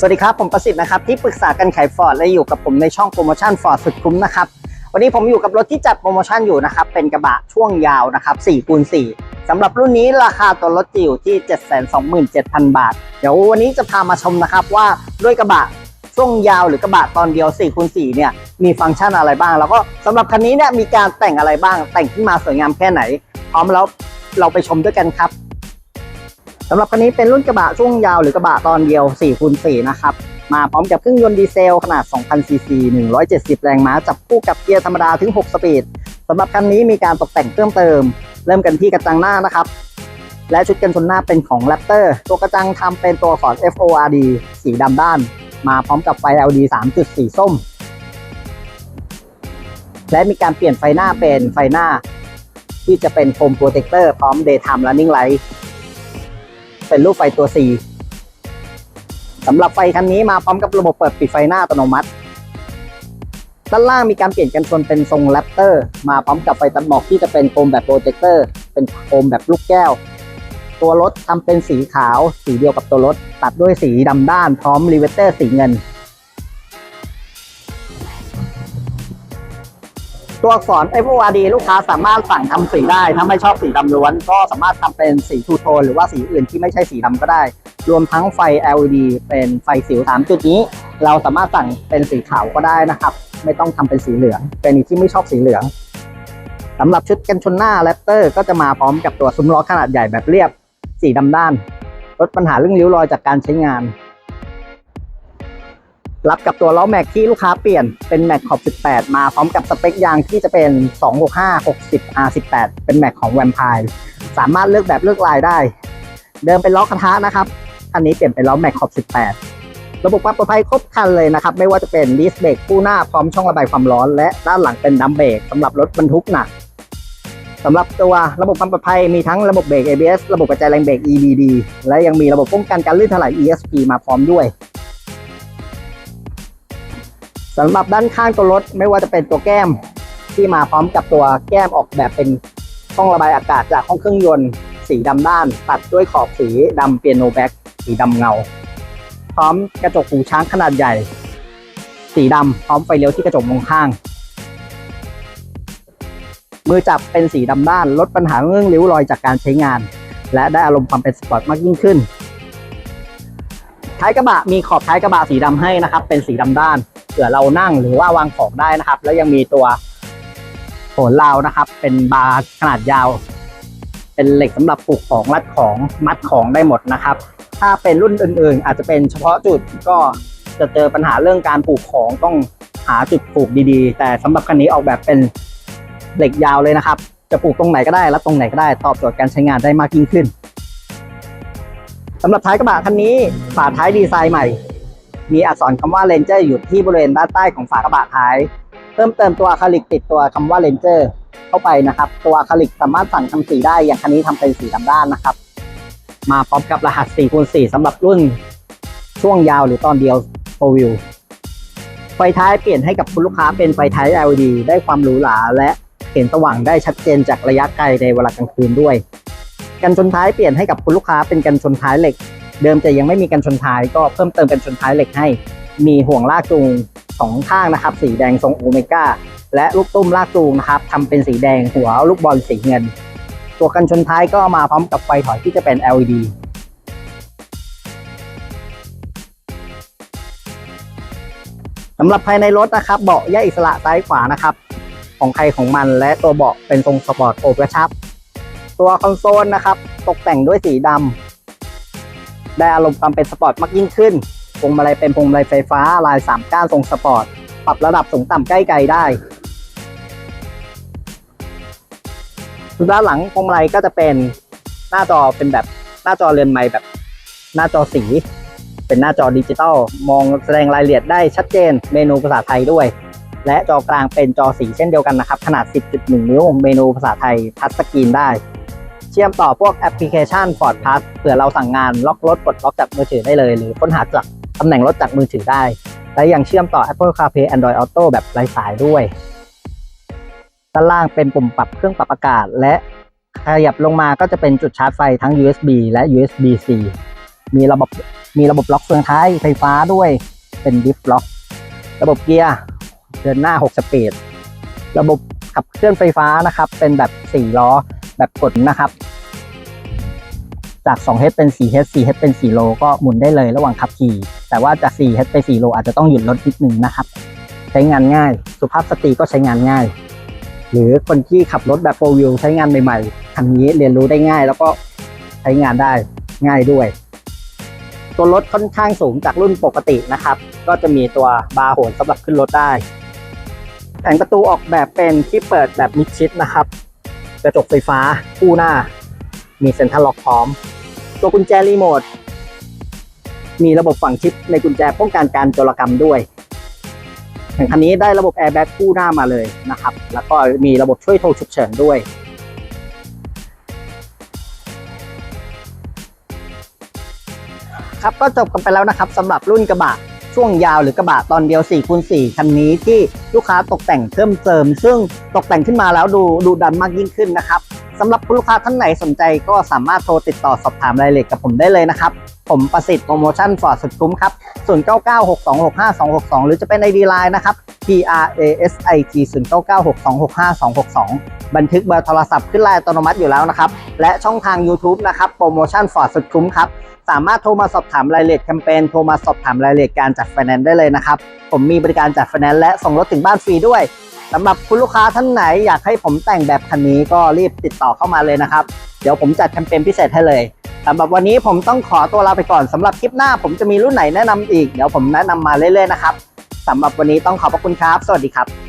สวัสดีครับ ผมประสิทธิ์นะครับ ที่ปรึกษาการขายฟอร์ดและอยู่กับผมในช่องโปรโมชั่นฟอร์ดสุดคุ้มนะครับ วันนี้ผมอยู่กับรถที่จัดโปรโมชั่นอยู่นะครับ เป็นกระบะช่วงยาวนะครับ4คูณ4สำหรับรุ่นนี้ราคาตัวรถจะอยู่ที่ 727,000 บาท เดี๋ยววันนี้จะพามาชมนะครับว่าด้วยกระบะช่วงยาวหรือกระบะตอนเดียว4คูณ4เนี่ยมีฟังก์ชันอะไรบ้าง แล้วก็สำหรับคันนี้เนี่ยมีการแต่งอะไรบ้าง แต่งขึ้นมาสวยงามแค่ไหนพร้อมแล้วเราไปชมด้วยกันครับ สำหรับคันนี้เป็นรุ่นกระบะช่วงยาวหรือกระบะตอนเดียว4คูณ4นะครับ มาพร้อมกับเครื่องยนต์ดีเซลขนาด 2,000ซีซี170 แรงม้า จับคู่กับเกียร์ธรรมดาถึง 6 สปีดสำหรับคันนี้มีการตกแต่งเพิ่มเติม เริ่มกันที่กระจังหน้านะครับ และชุดกันชนหน้าเป็นของ Raptor ตัวกระจังทำเป็นตัว Ford FORD สีดำด้าน มาพร้อมกับไฟ LED 3.4สีส้ม และมีการเปลี่ยนไฟหน้าเป็นไฟหน้า ที่จะเป็นโฟมโปรเทคเตอร์พร้อม Daytime Running Light เป็นรูปไฟตัว C สำหรับไฟคันนี้มาพร้อมกับระบบเปิดปิดไฟหน้าอัตโนมัติ ด้านล่างมีการเปลี่ยนกันชนเป็นทรงแรปเตอร์มาพร้อมกับไฟตัดหมอกที่จะเป็นโคมแบบโปรเจคเตอร์ เป็นโคมแบบลูกแก้ว ตัวรถทำเป็นสีขาว สีเดียวกับตัวรถ ตัดด้วยสีดำด้านพร้อมรีเวเตอร์สีเงิน ตัวอักษร FORD ลูกค้าสามารถสั่งทำสีได้ถ้าไม่ชอบสีดำล้วน ก็สามารถทำเป็นสีทูโทนหรือว่าสีอื่นที่ไม่ใช่สีดำก็ได้ รวมทั้งไฟ LED เป็นไฟสิว3จุดนี้ เราสามารถสั่งเป็นสีขาวก็ได้นะครับ ไม่ต้องทำเป็นสีเหลืองเป็นที่ไม่ชอบสีเหลืองสำหรับชุดกันชนหน้าแรปเตอร์ก็จะมาพร้อมกับตัวซุ้มล้อขนาดใหญ่แบบเรียบ สีดำด้านลดปัญหาเรื่องริ้วรอยจากการใช้งาน รับกับตัวล้อแม็กที่ลูกค้าเปลี่ยนเป็นแม็กขอบ 18 มาพร้อมกับสเปคยางที่จะเป็น 265 60 R18 เป็นแม็กของแวมไพร์สามารถเลือกแบบเลือกลายได้ เดิมเป็นล้อกระทะนะครับคันนี้เปลี่ยนเป็นล้อแม็กขอบ 18 ระบบความปลอดภัยครบคันเลยนะครับ ไม่ว่าจะเป็นดิสเบรกคู่หน้าพร้อมช่องระบายความร้อน และด้านหลังเป็นดัมเบรกสำหรับรถบรรทุกหนักสำหรับตัวระบบความปลอดภัยมีทั้งระบบเบรก ABS ระบบกระจายแรงเบรก EBD และยังมีระบบป้องกันการลื่นถลาย ESP มาพร้อมด้วย สำหรับด้านข้างตัวรถไม่ว่าจะเป็นตัวแก้มที่มาพร้อมกับตัวแก้มออกแบบเป็นช่องระบายอากาศจากห้องเครื่องยนต์ สีดำด้าน ตัดด้วยขอบสีดำเปียโนแบ็กสีดำเงา พร้อมกระจกหูช้างขนาดใหญ่ สีดำพร้อมไฟเลี้ยวที่กระจกมองข้าง มือจับเป็นสีดำด้านลดปัญหาเรื่องริ้วรอยจากการใช้งาน และได้อารมณ์ความเป็นสปอร์ตมากยิ่งขึ้นท้ายกระบะมีขอบท้ายกระบะสีดำให้นะครับ เป็นสีดำด้าน ผื่อเรานั่งหรือว่าวางของได้นะครับ แล้วยังมีตัวโหนราวนะครับ เป็นบาร์ขนาดยาว เป็นเหล็กสำหรับปลูกของรัดของมัดของได้หมดนะครับ ถ้าเป็นรุ่นอื่น ๆ อาจจะเป็นเฉพาะจุดก็จะเจอปัญหาเรื่องการปลูกของต้องหาจุดปลูกดีๆ แต่สำหรับคันนี้ออกแบบเป็นเหล็กยาวเลยนะครับ จะปลูกตรงไหนก็ได้และตรงไหนก็ได้ตอบโจทย์การใช้งานได้มากยิ่งขึ้นสำหรับท้ายกระบะคันนี้ฝาท้ายดีไซน์ใหม่ มีอักษรคำว่า Ranger อยู่ที่บริเวณด้านใต้ของฝากระบะท้าย เพิ่มเติมตัวอะคริลิกติดตัวคำว่า Ranger เข้าไปนะครับ ตัวอะคริลิกสามารถสั่งทำสีได้อย่างคันนี้ทำเป็นสีดำด้านนะครับ มาพร้อมกับรหัส4คูณ4สำหรับรุ่น ช่วงยาวหรือตอนเดียวโ w วิวไฟท้ายเปลี่ยนให้กับคุณลูกค้าเป็นไฟท้าย LED ได้ความหรูหราและเห็นสว่างได้ชัดเจนจากระยะไกลในเวลากลางคืนด้วย กันชนท้ายเปลี่ยนให้กับคุณลูกค้าเป็นกันชนท้ายเหล็ก เดิมจะยังไม่มีกันชนท้ายก็เพิ่มเติมกันชนท้ายเหล็กให้ มีห่วงลากจูงสองข้างนะครับ สีแดงทรงโอเมก้าและลูกตุ้มลากจูงนะครับทำเป็นสีแดงหัวลูกบอลสีเงิน ตัวกันชนท้ายก็มาพร้อมกับไฟถอยที่จะเป็น LED สำหรับภายในรถนะครับเบาะแยกอิสระซ้ายขวานะครับ ของใครของมันและตัวเบาะเป็นทรงสปอร์ตโอบกระชับตัวคอนโซลนะครับ ตกแต่งด้วยสีดำ ได้อารมณ์ความเป็นสปอร์ตมากยิ่งขึ้นพวงมาลัยเป็นพวงมาลัยไฟฟ้าลาย3ก้านทรงสปอร์ต ปรับระดับสูงต่ำใกล้ไกลได้ด้านหลังพวงมาลัยก็จะเป็นหน้าจอเป็นแบบหน้าจอเรือนไม้แบบ หน้าจอสี เป็นหน้าจอดิจิตอลมองแสดงรายละเอียดได้ชัดเจน เมนูภาษาไทยด้วย และจอกลางเป็นจอสีเช่นเดียวกันนะครับ ขนาด 10.1 นิ้ว เมนูภาษาไทยทัชสกรีนได้ เชื่อมต่อพวกแอปพลิเคชัน Ford Pass เผื่อเราสั่งงานล็อกรถปลดล็อกจากมือถือได้เลย หรือค้นหาจากตำแหน่งรถจากมือถือได้ และยังเชื่อมต่อ Apple CarPlay Android Auto แบบไร้สายด้วย ด้านล่างเป็นปุ่มปรับเครื่องปรับอากาศ และขยับลงมาก็จะเป็นจุดชาร์จไฟทั้ง USB และ USB-C มีระบบมีระบบล็อกเฟืองท้ายไฟฟ้าด้วยเป็นดิฟล็อก ระบบเกียร์เดินหน้า 6 สปีด ระบบขับเคลื่อนไฟฟ้านะครับ เป็นแบบ 4 ล้อ แบบกดนะครับ จาก 2H เป็น 4H 4H เป็น4โลก็หมุนได้เลยระหว่างขับขี่ แต่ว่าจาก 4H ไป4โลอาจจะต้องหยุดรถนิดนึงนะครับ ใช้งานง่าย สุภาพสตรีก็ใช้งานง่าย หรือคนที่ขับรถแบบโฟวิวใช้งานใหม่ๆคันนี้เรียนรู้ได้ง่าย แล้วก็ใช้งานได้ง่ายด้วย ตัวรถค่อนข้างสูงจากรุ่นปกตินะครับ ก็จะมีตัวบาร์โหนสำหรับขึ้นรถได้แผงประตูออกแบบเป็นที่เปิดแบบมิดชิดนะครับ ระจกไฟฟ้าคู่หน้า มีเซ็นทรัลล็อกพร้อม ตัวกุญแจรีโมท มีระบบฝังชิปในกุญแจป้องกันการโจรกรรมด้วยแผงคันนี้ได้ระบบแอร์แบ็กคู่หน้ามาเลยนะครับ แล้วก็มีระบบช่วยโทรฉุกเฉินด้วยครับก็จบกันไปแล้วนะครับสำหรับรุ่นกระบะ ช่วงยาวหรือกระบะตอนเดียว4คูณ4คันนี้ที่ลูกค้าตกแต่งเพิ่มเติม ซึ่งตกแต่งขึ้นมาแล้วดูดูดันมากยิ่งขึ้นนะครับ สำหรับคุณลูกค้าท่านไหนสนใจก็สามารถโทรติดต่อสอบถามรายละเอียดกับผมได้เลยนะครับ ผมประสิทธิ์โปรโมชั่นฟอร์ดสุดคุ้มครับ 0996265262 หรือจะเป็นไอดีไลน์นะครับ P R A S I T 0996265262 บันทึกเบอร์โทรศัพท์ขึ้นไลน์อัตโนมัติอยู่แล้วนะครับ และช่องทาง YouTube นะครับโปรโมชั่นฟอร์ดสุดคุ้มครับสามารถโทรมาสอบถามรายละเอียดแคมเปญโทรมาสอบถามรายละเอียดการจัดไฟแนนซ์ได้เลยนะครับ ผมมีบริการจัดไฟแนนซ์และส่งรถถึงบ้านฟรีด้วย สำหรับคุณลูกค้าท่านไหนอยากให้ผมแต่งแบบคันนี้ก็รีบติดต่อเข้ามาเลยนะครับ เดี๋ยวผมจัดแคมเปญพิเศษให้เลยสำหรับวันนี้ผมต้องขอตัวลาไปก่อนสำหรับคลิปหน้าผมจะมีรุ่นไหนแนะนำอีก เดี๋ยวผมแนะนำมาเรื่อยๆนะครับสำหรับวันนี้ต้องขอบพระคุณครับ สวัสดีครับ